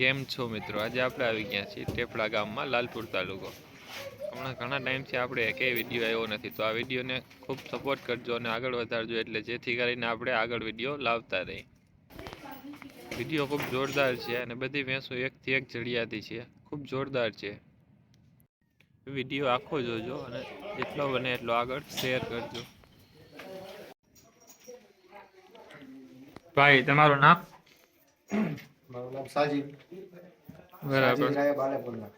કેમ છો મિત્રો? આજે આપણે આવી ગયા છીએ ટેપડા ગામમાં, લાલપુર તાલુકો. હમણાં ઘણા ટાઈમથી આપણે એકેય વીડિયો આવ્યો નથી. તો આ વિડીયોને ખૂબ સપોર્ટ કરજો અને આગળ વધારજો એટલે જેથી કરીને આપણે આગળ વીડિયો લાવતા રહી વીડિયો ખૂબ જોરદાર છે અને બધી ભેંસો એકથી એક જડિયાતી છે. ખૂબ જોરદાર છે. વીડિયો આખો જોજો અને જેટલો બને એટલો આગળ શેર કરજો. ભાઈ, તમારું નામ? મારું નામ સાજીદ બરાબર. સાજીદ રાય બાલેપુરના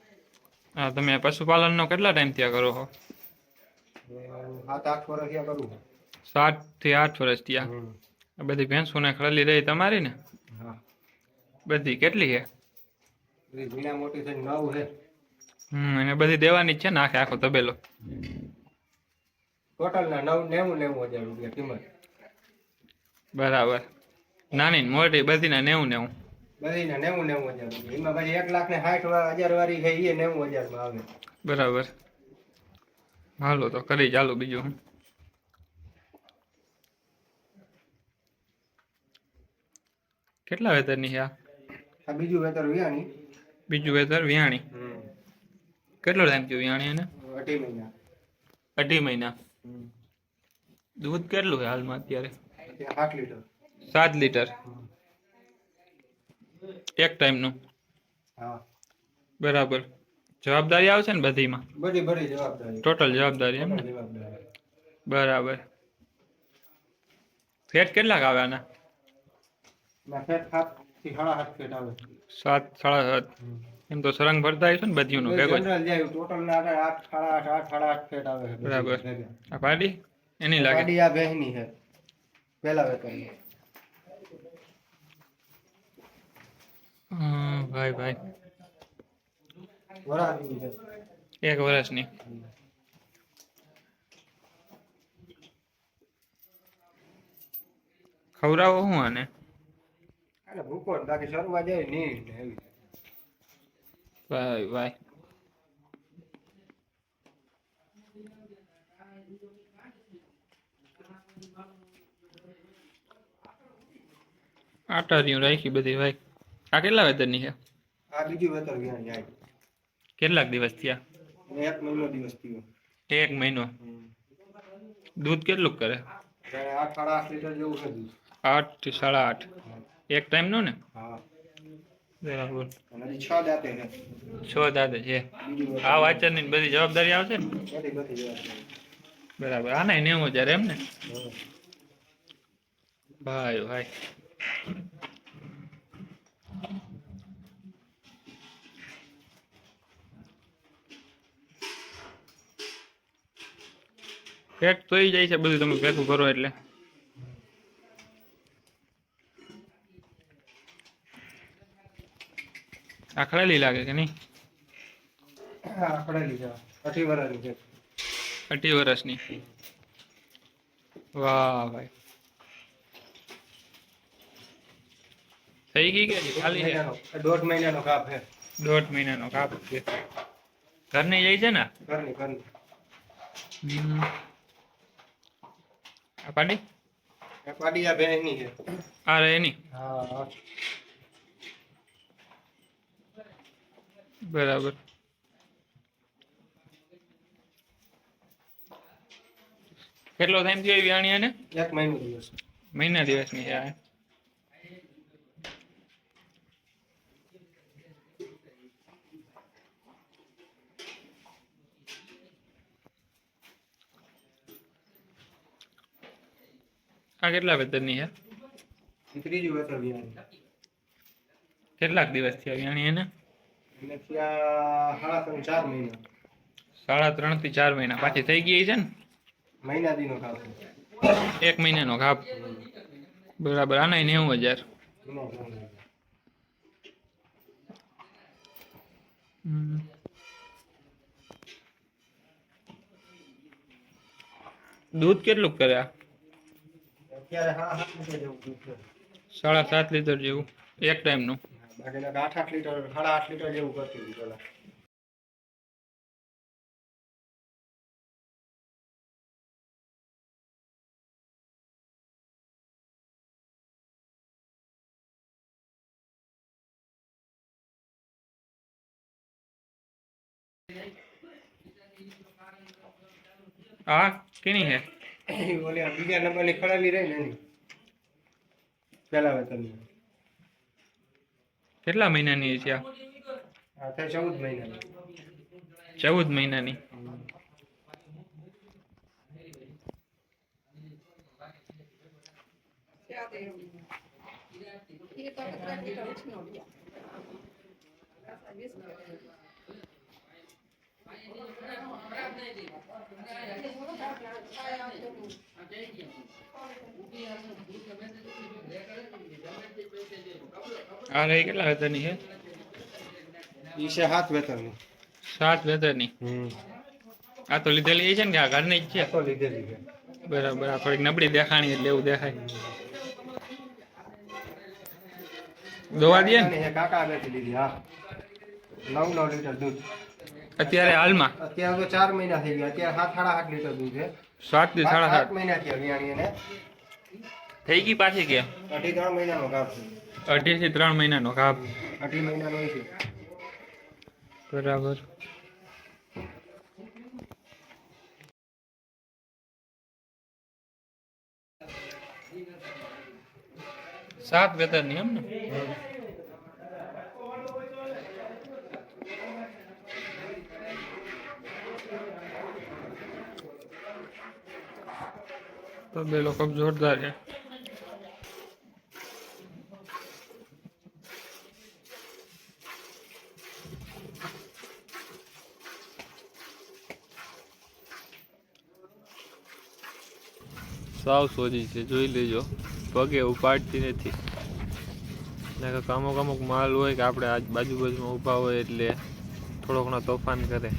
હા તમે પશુપાલનનો કેટલા ટાઈમ ત્યાં કરો છો? સાત આઠ વર્ષ થયા કરું સાતથી આઠ વર્ષ ત્યાં બધી આ બધી ભેંસોને ખડેલી રહી તમારી ને? બધી કેટલી છે? બધી ઝીણા મોટી થઈને નવ છે. હમ અને બધી દેવાની છે ને આખે આખો તબેલો? ટોટલ ના નવ નેવું નેવું હજાર રૂપિયા કિંમત. બરાબર. નાની ને મોટી બધીના નેવું નેવું. બધીના નેવું નેવું હજાર રૂપિયા. એમાં પછી એક લાખ ને સાઠ હજાર વાળી છે એ નેવું હજારમાં આવે. બરાબર. હાલો તો કરી ચાલો બીજું. કેટલા વેતરની છે આ? બીજું વેતર વ્યાણી બીજું વેતર વિયાણી. કેટલો ટાઈમ થયો વિયાણી એને? અઢી મહિના. અઢી મહિના. દૂધ કેટલું છે હાલમાં અત્યારે? સાત લીટર. સાત લીટર. એક ટાઈમનું. હા. બરાબર. જવાબદારી આવશે ને બધીમાં? બધી બધી જવાબદારી. ટોટલ જવાબદારી એમ ને? બરાબર. ફેટ કેટલાક આવે આના? ફેટ સાતથી સાડા સાત ફેટ આવે. સાત સાડા સાત. એમ તો સરંગ ભરતા આવીશું ને બધીનું ભેગો જ. જનરલ જાય ટોટલ ના આઠ સાડા આઠ આઠ સાડા આઠ ફેટ આવે. બરાબર. આ પાડી? એની લાગે? આ બહેની છે. પેલા વેતનની ભાઈ ભાઈ. એક વર્ષની ખવડાવો હું આને? ભૂકો બાકી શરૂઆત જાય નહીં એવી. ભાઈ ભાઈ. રહ્યું રાખી બધી ભાઈ. આ કેટલા વેતનની છે? આ બીજું વેતન વ્યાણ કેટલાક દિવસ થયા? એક મહિનો દિવસ થયો. એક મહિનો? દૂધ કેટલું કરે? આઠ સાડા આઠ લીટર જેવું છે દૂધ. આઠથી સાડા આઠ. એક ટાઈમનું ને હા. બરાબર. છ દાંતે છે. આ વાંચનની બધી જવાબદારી આવશે ને? બરાબર. આના નેવું હજાર એમ ને? ભાઈ ભાઈ. પેટ તોય જાય છે બધું તમે ભેગું કરો એટલે. આખડેલી લાગે કે નહીં? આખડેલી છે. અઢી વર્ષની છે. અઢી વર્ષની વાહ ભાઈ. થઈ ગઈ કે ખાલી છે? દોઢ મહિનાનો કાપ છે. દોઢ મહિનાનો કાપ છે. ઘરની જાય છે ને? ઘરની ઘરની. પાડી? પાડી આ બહેની છે. આ રે એની? હા. બરાબર. કેટલો ટાઈમ થયો એ વ્યાણી અને એક મહિનો દિવસ મહિના દિવસની છે આ. કેટલા વેતનની છે? ત્રીજું વેતન વ્યાણી કેટલાક દિવસ થયા વ્યાણી એને સાડા ત્રણ ચાર મહિના. સાડા ત્રણથી ચાર મહિના. પાછી થઈ ગઈ છે ને? મહિના દીનો કાપ એક મહિનાનો ઘાપ બરાબર. આના નેવું હજાર. દૂધ કેટલું કરે આ? અત્યારે સાડા સાત લીટર જેવું એક ટાઈમનું આઠ આઠ લીટર સાડા આઠ લીટર જેવું કરતી હતી પેલા આ કેની હે ઓલી બીજા નંબરની ખડેલી રહી ને એની. પેલા વેતનની કેટલા મહિનાની છે આ? આ થાય ચૌદ મહિનાની. ચૌદ મહિનાની. આ રહી કેટલા વેતરની છે? ઈ છે હાથ વેતનની. સાત વેતરની આ તો લીધેલી છે ને આ ઘરની જ છે? તો લીધેલી છે. બરાબર આ થોડીક નબળી દેખાણી એટલે એવું દેખાય. દોવા દે ને. કાકા બેઠી લીધી હા. નવ નવ લીટર દૂધ. અત્યારે હાલમાં. અત્યારે તો ચાર મહિના થઈ ગયા. અત્યારે સાત સાડા આઠ લીટર દૂધ છે. સાતથી સાડા સાત સાત. મહિના થયા વિયાણી એને. થઈ ગઈ પાછી કે? અઢી ત્રણ મહિનાનો ગાભ છે. અઢી થી ત્રણ મહિનાનો કાપ અઢી મહિનાનો હોય છે. બરાબર. સાત વેતનની એમ ને? તો બે લોકો જોરદાર છે. સાવ સોજી છે, જોઈ લેજો. પગે ઉપાડતી નથી. અમુક અમુક માલ હોય કે આપણે આજ બાજુ બાજુમાં ઊભા હોય એટલે થોડો તોફાન કરે.